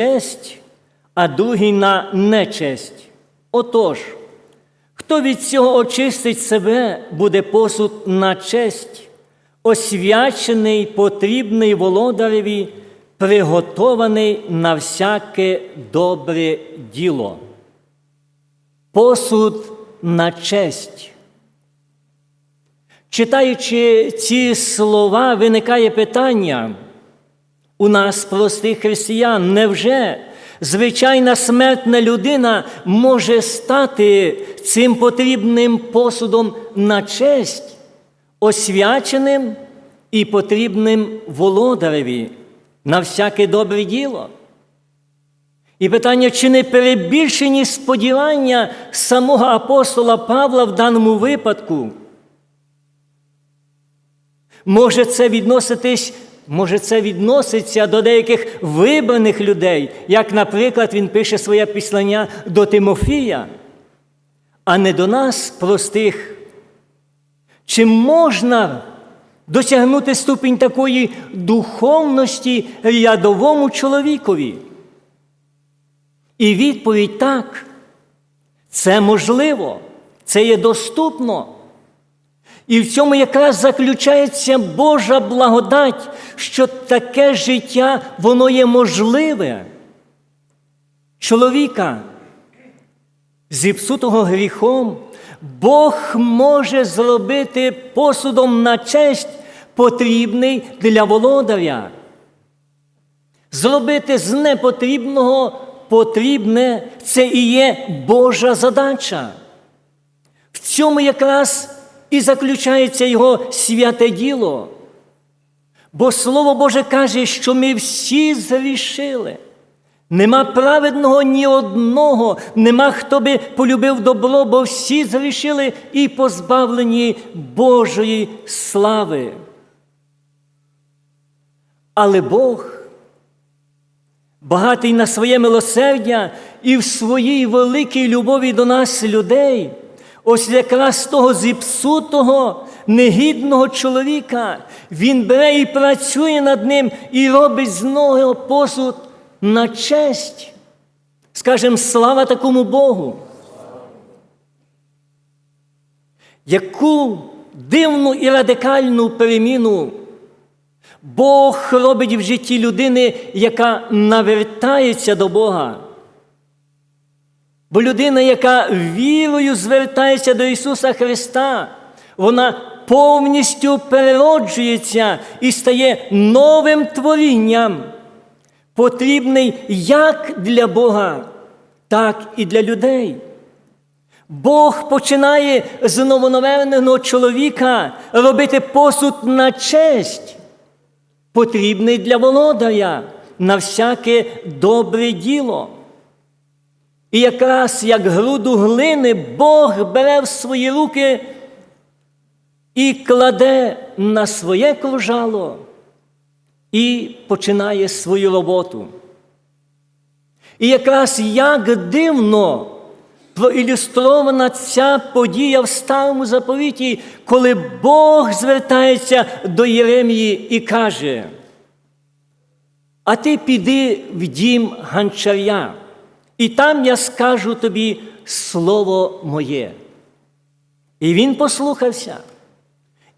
честь, а другий на нечесть. Отож, хто від цього очистить себе, буде посуд на честь, освячений, потрібний володареві, приготований на всяке добре діло. Посуд на честь. Читаючи ці слова, виникає питання у нас, простих християн, невже звичайна смертна людина може стати цим потрібним посудом на честь, освяченим і потрібним володареві на всяке добре діло? І питання, чи не перебільшені сподівання самого апостола Павла в даному випадку? Може це відноситись, може це відноситься до деяких вибраних людей, як, наприклад, він пише своє післання до Тимофія, а не до нас, простих. Чи можна досягнути ступінь такої духовності рядовому чоловікові? І відповідь так. Це можливо, це є доступно. І в цьому якраз заключається Божа благодать, що таке життя, воно є можливе. Чоловіка, зіпсутого гріхом, Бог може зробити посудом на честь, потрібний для володаря. Зробити з непотрібного потрібне це і є Божа задача. В цьому якраз і заключається його святе діло. Бо Слово Боже каже, що ми всі зрішили. Нема праведного ні одного, нема хто би полюбив добро, бо всі зрішили і позбавлені Божої слави. Але Бог, багатий на своє милосердя і в своїй великій любові до нас, людей, ось якраз того зіпсутого, негідного чоловіка, він бере і працює над ним і робить з нього посуд на честь. Скажем, слава такому Богу. Яку дивну і радикальну переміну Бог робить в житті людини, яка навертається до Бога. Бо людина, яка вірою звертається до Ісуса Христа, вона повністю перероджується і стає новим творінням, потрібний як для Бога, так і для людей. Бог починає з новонаверненого чоловіка робити посуд на честь, потрібний для володаря на всяке добре діло. І якраз як груду глини Бог бере в свої руки і кладе на своє кружало і починає свою роботу. І якраз як дивно проілюстрована ця подія в старому заповіті, коли Бог звертається до Єремії і каже, а ти піди в дім ганчаря. І там я скажу тобі слово моє. І він послухався,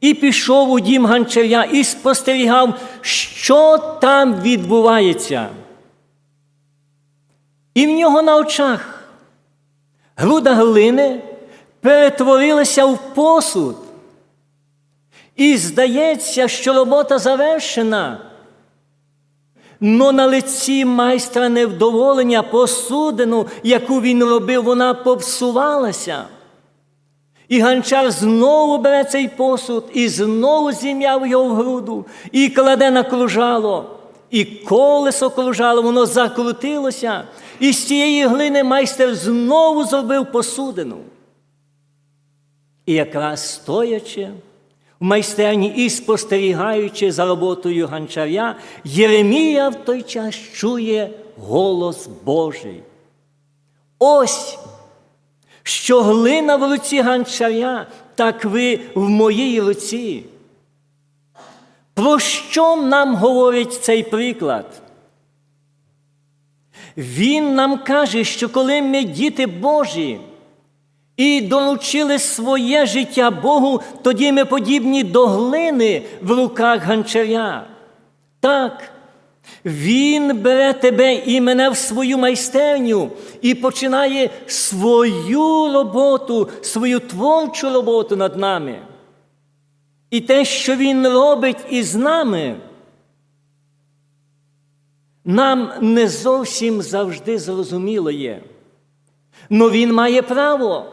і пішов у дім ганчаря, і спостерігав, що там відбувається. І в нього на очах груда глини перетворилася в посуд. І здається, що робота завершена. Но на лиці майстра невдоволення посудину, яку він робив, вона попсувалася. І ганчар знову бере цей посуд і знову зім'яв його в груду, і кладе на кружало, і колесо кружало, воно закрутилося, і з цієї глини майстер знову зробив посудину. І якраз стоячи, в майстерні і спостерігаючи за роботою ганчаря, Єремія в той час чує голос Божий. Ось, що глина в руці ганчаря, так ви в моїй руці. Про що нам говорить цей приклад? Він нам каже, що коли ми діти Божі і долучили своє життя Богу, тоді ми подібні до глини в руках ганчаря. Так, він бере тебе і мене в свою майстерню і починає свою роботу, свою творчу роботу над нами. І те, що Він робить із нами, нам не зовсім завжди зрозуміло є. Но Він має право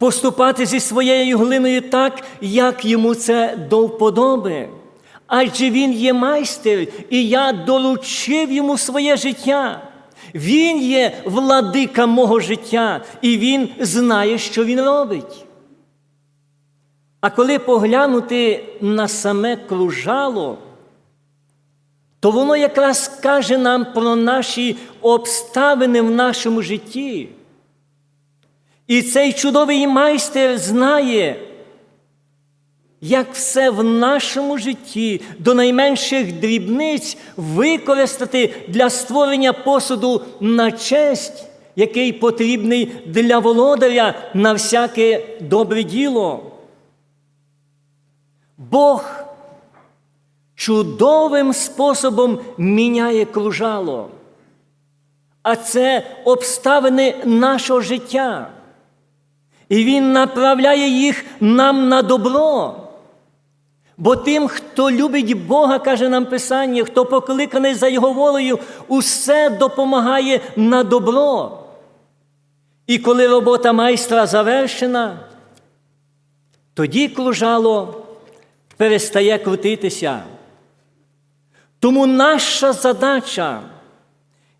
поступати зі своєю глиною так, як йому це до вподоби. Адже він є майстер, і я долучив йому своє життя. Він є владика мого життя, і він знає, що він робить. А коли поглянути на саме кружало, то воно якраз каже нам про наші обставини в нашому житті. І цей чудовий майстер знає, як все в нашому житті до найменших дрібниць використати для створення посуду на честь, який потрібний для володаря на всяке добре діло. Бог чудовим способом міняє кружало, а це обставини нашого життя. І Він направляє їх нам на добро. Бо тим, хто любить Бога, каже нам Писання, хто покликаний за Його волею, усе допомагає на добро. І коли робота майстра завершена, тоді кружало перестає крутитися. Тому наша задача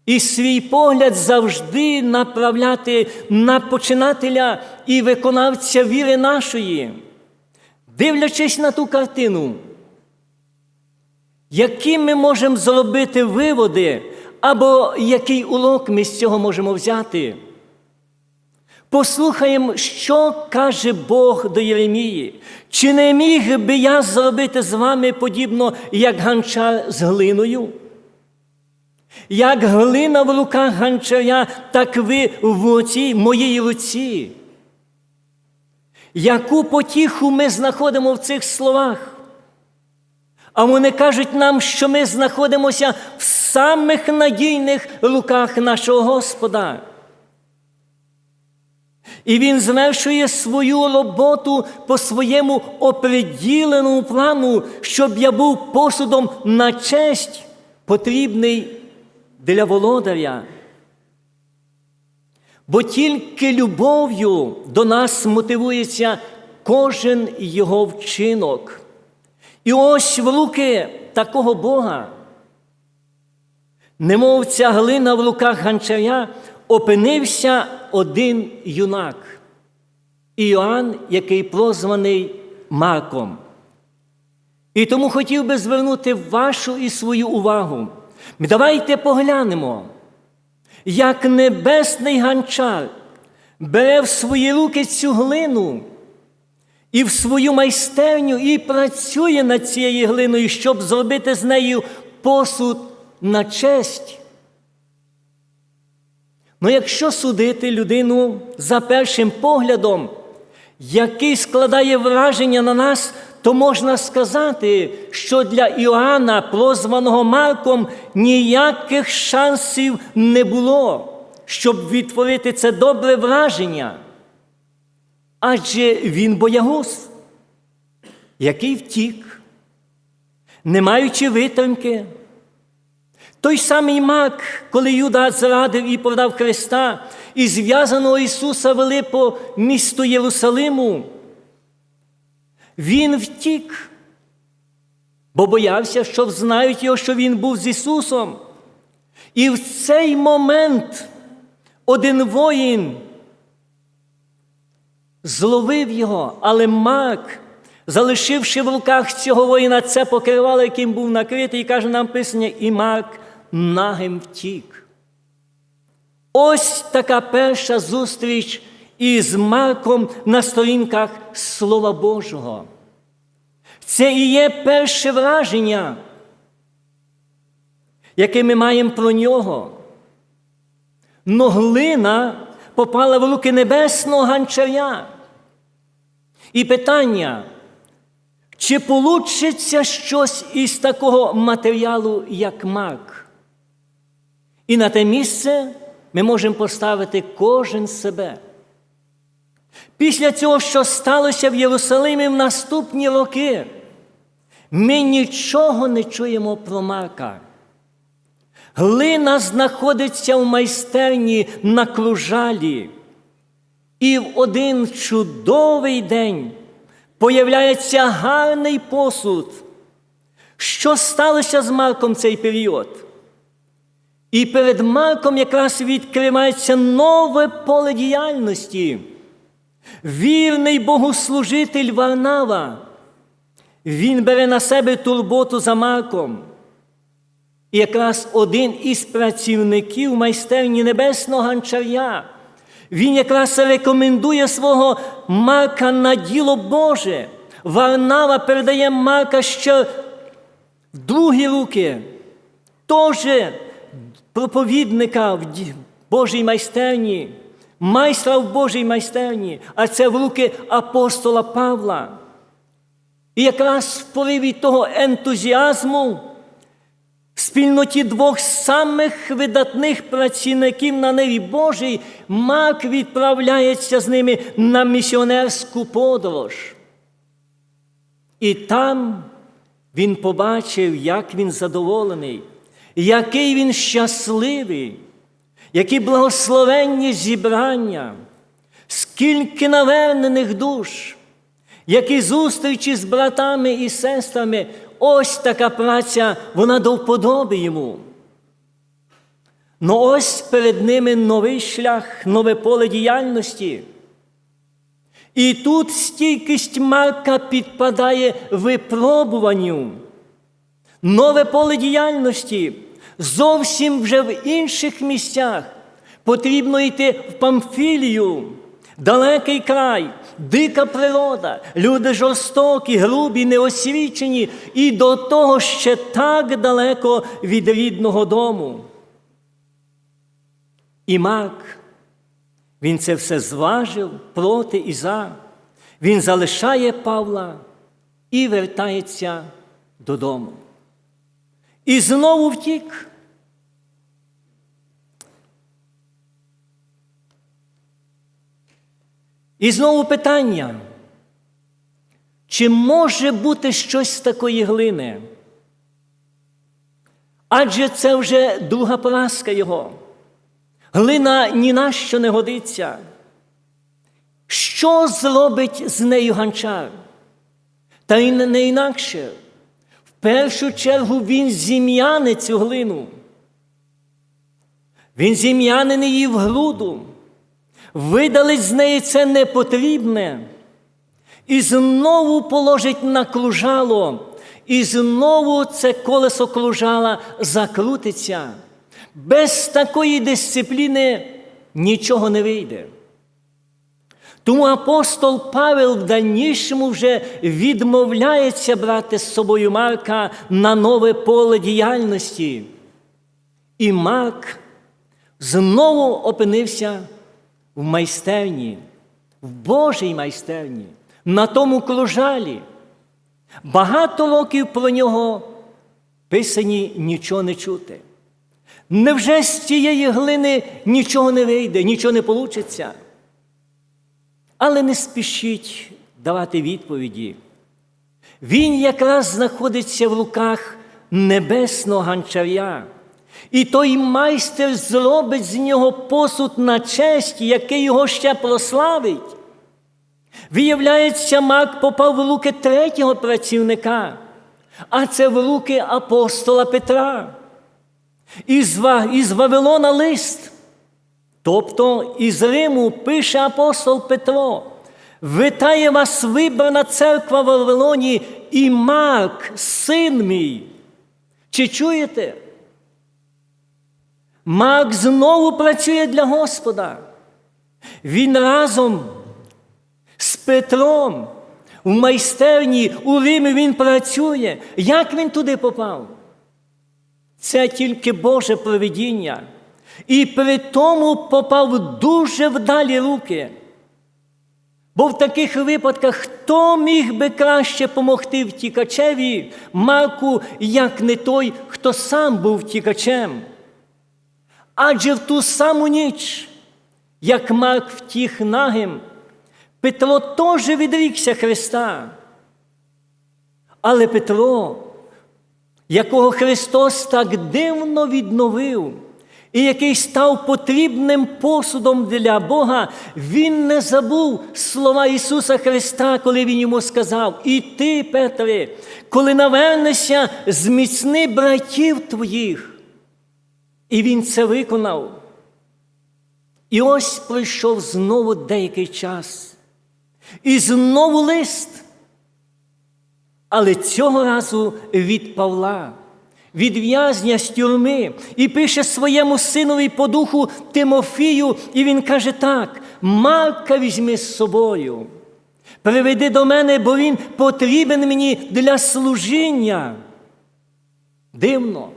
і свій погляд завжди направляти на починателя і виконавця віри нашої, дивлячись на ту картину, які ми можемо зробити виводи, або який урок ми з цього можемо взяти. Послухаємо, що каже Бог до Єремії. Чи не міг би я зробити з вами подібно, як ганчар з глиною? Як глина в руках ганчаря, так ви в оцій моїй руці. Яку потіху ми знаходимо в цих словах? А вони кажуть нам, що ми знаходимося в самих надійних руках нашого Господа. І він звершує свою роботу по своєму оприділеному плану, щоб я був посудом на честь, потрібний для володаря. Бо тільки любов'ю до нас мотивується кожен його вчинок. І ось в руки такого Бога, немов ця глина в руках ганчаря, опинився один юнак, Іоанн, який прозваний Марком. І тому хотів би звернути вашу і свою увагу. Давайте поглянемо, як небесний ганчар бере в свої руки цю глину і в свою майстерню і працює над цією глиною, щоб зробити з нею посуд на честь. Ну, якщо судити людину за першим поглядом, який складає враження на нас, то можна сказати, що для Іоанна, прозваного Марком, ніяких шансів не було, щоб відтворити це добре враження. Адже він боягуз, який втік, не маючи витримки. Той самий Мак, коли Юда зрадив і продав Христа, і зв'язаного Ісуса вели по місту Єрусалиму, він втік, бо боявся, що знають його, що він був з Ісусом. І в цей момент один воїн зловив його, але Мак, залишивши в руках цього воїна це покривало, яким був накритий, і каже нам Писання, і Мак нагим втік. Ось така перша зустріч із Марком на сторінках Слова Божого. Це і є перше враження, яке ми маємо про нього. но глина попала в руки небесного ганчаря. І питання, чи получиться щось із такого матеріалу, як мак? І на те місце ми можемо поставити кожен себе. Після цього, що сталося в Єрусалимі в наступні роки, ми нічого не чуємо про Марка. Глина знаходиться в майстерні на кружалі. І в один чудовий день появляється гарний посуд. Що сталося з Марком цей період? І перед Марком якраз відкривається нове поле діяльності. Вірний богослужитель Варнава. Він бере на себе турботу за Марком. І якраз один із працівників майстерні небесного ганчаря. Він якраз рекомендує свого Марка на діло Боже. Варнава передає Марка ще в другі руки, теж проповідника в Божій майстерні, майстра в Божій майстерні, а це в руки апостола Павла. І якраз в пориві того ентузіазму в спільноті двох самих видатних працівників на ниві Божій Марк відправляється з ними на місіонерську подорож. І там він побачив, як він задоволений, який він щасливий, які благословенні зібрання, скільки навернених душ, які зустрічі з братами і сестрами. Ось така праця, вона до вподоби йому. Ну ось перед ними новий шлях, нове поле діяльності. І тут стійкість Марка підпадає випробуванню. Нове поле діяльності зовсім вже в інших місцях. Потрібно йти в Памфілію, далекий край, дика природа, люди жорстокі, грубі, неосвічені, і до того ще так далеко від рідного дому. І Марк, він це все зважив проти і за. Він залишає Павла і вертається додому. І знову втік. І знову питання, чи може бути щось з такої глини? Адже це вже друга поразка його. Глина ні на що не годиться. Що зробить з нею ганчар? Та й не інакше. В першу чергу він зім'яне цю глину. Він зім'янене її в груду. Видалить з неї це непотрібне. І знову положить на кружало, і знову це колесо кружала закрутиться. Без такої дисципліни нічого не вийде. Тому апостол Павел в дальнішому вже відмовляється брати з собою Марка на нове поле діяльності. І Марк знову опинився в майстерні, в Божій майстерні, на тому кружалі. Багато років про нього писані нічого не чути. Невже з цієї глини нічого не вийде, нічого не вийде? Але не спішіть давати відповіді. Він якраз знаходиться в руках небесного ганчаря. І той майстер зробить з нього посуд на честь, який його ще прославить. Виявляється, Мак попав в руки третього працівника, а це в руки апостола Петра. Із, із Вавилона лист. Тобто із Риму пише апостол Петро. Витає вас вибрана церква в Вавилоні і Марк, син мій. Чи чуєте? Марк знову працює для Господа. Він разом з Петром в майстерні у Римі він працює. Як він туди попав? Це тільки Боже провидіння. і при тому попав дуже вдалі руки. Бо в таких випадках хто міг би краще помогти втікачеві Марку, як не той, хто сам був втікачем? Адже в ту саму ніч, як Марк втіх нагим, Петро теж відрікся Христа. Але Петро, якого Христос так дивно відновив, і який став потрібним посудом для Бога, він не забув слова Ісуса Христа, коли Він йому сказав: І ти, Петре, коли навернешся, зміцни братів твоїх. І він це виконав. І ось пройшов знову деякий час. І знову лист. Але цього разу від Павла, від в'язня з тюрми, і пише своєму синові по духу Тимофію, і він каже так: Марка візьми з собою. Приведи до мене, бо він потрібен мені для служіння. Дивно.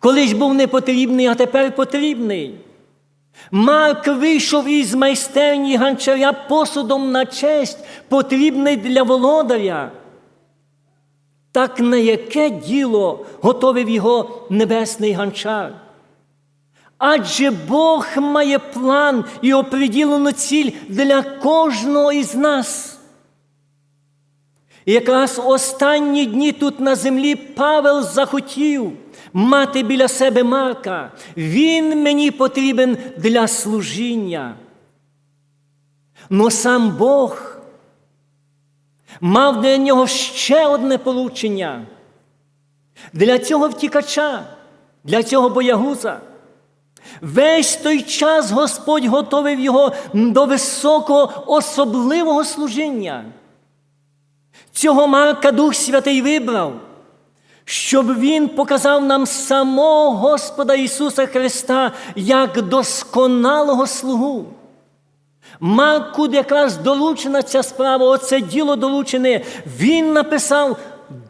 Колись був непотрібний, а тепер потрібний. Марк вийшов із майстерні ганчаря посудом на честь, потрібний для володаря. Так на яке діло готовив його небесний ганчар? Адже Бог має план і оприділену ціль для кожного із нас. І якраз останні дні тут на землі Павел захотів мати біля себе Марка. Він мені потрібен для служіння. Но сам Бог мав для нього ще одне поручення. Для цього втікача, для цього боягуза. Весь той час Господь готовив його до високого особливого служіння. Цього Марка Дух Святий вибрав, щоб Він показав нам самого Господа Ісуса Христа як досконалого слугу. Марку якраз долучена ця справа, оце діло долучене. Він написав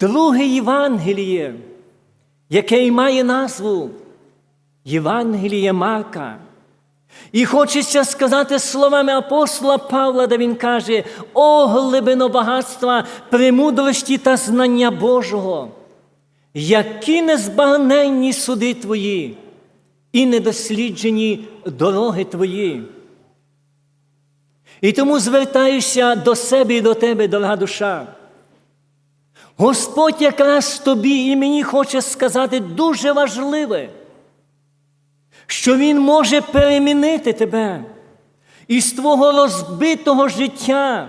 друге Євангеліє, яке й має назву Євангеліє Марка. І хочеться сказати словами апостола Павла, де він каже: О, глибино багатства, премудрості та знання Божого, які незбагненні суди твої і недосліджені дороги твої. І тому звертаюся до себе і до тебе, дорога душа. Господь якраз тобі і мені хоче сказати дуже важливе що Він може перемінити тебе із твого розбитого життя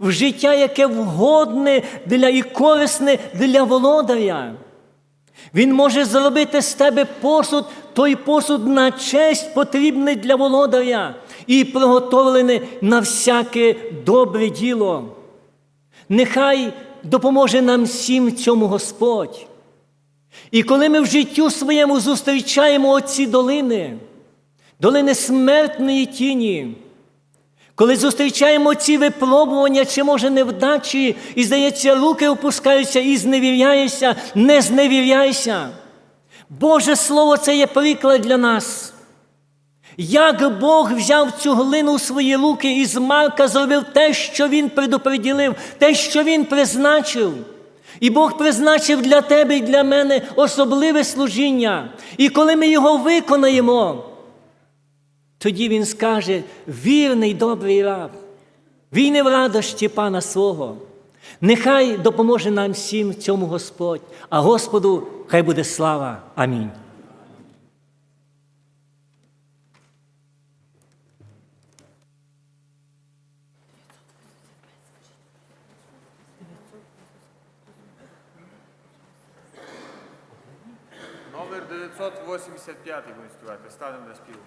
в життя, яке вгодне для і корисне для володаря. Він може зробити з тебе посуд, той посуд на честь потрібний для володаря і приготовлений на всяке добре діло. Нехай допоможе нам всім цьому Господь. І коли ми в життю своєму зустрічаємо оці долини, долини смертної тіні, коли зустрічаємо ці випробування, чи може невдачі, і здається, руки опускаються і зневіряєшся, не зневіряйся. Боже Слово, це є приклад для нас. Як Бог взяв цю глину у свої руки і з Марка зробив те, що Він предоприділив, те, що Він призначив. І Бог призначив для тебе і для мене особливе служіння. І коли ми його виконаємо, тоді Він скаже: вірний, добрий раб, війни в радощі Пана свого. Нехай допоможе нам всім цьому Господь, а Господу хай буде слава. Амінь. Номер 985 будемо співати. Ставимо на спів.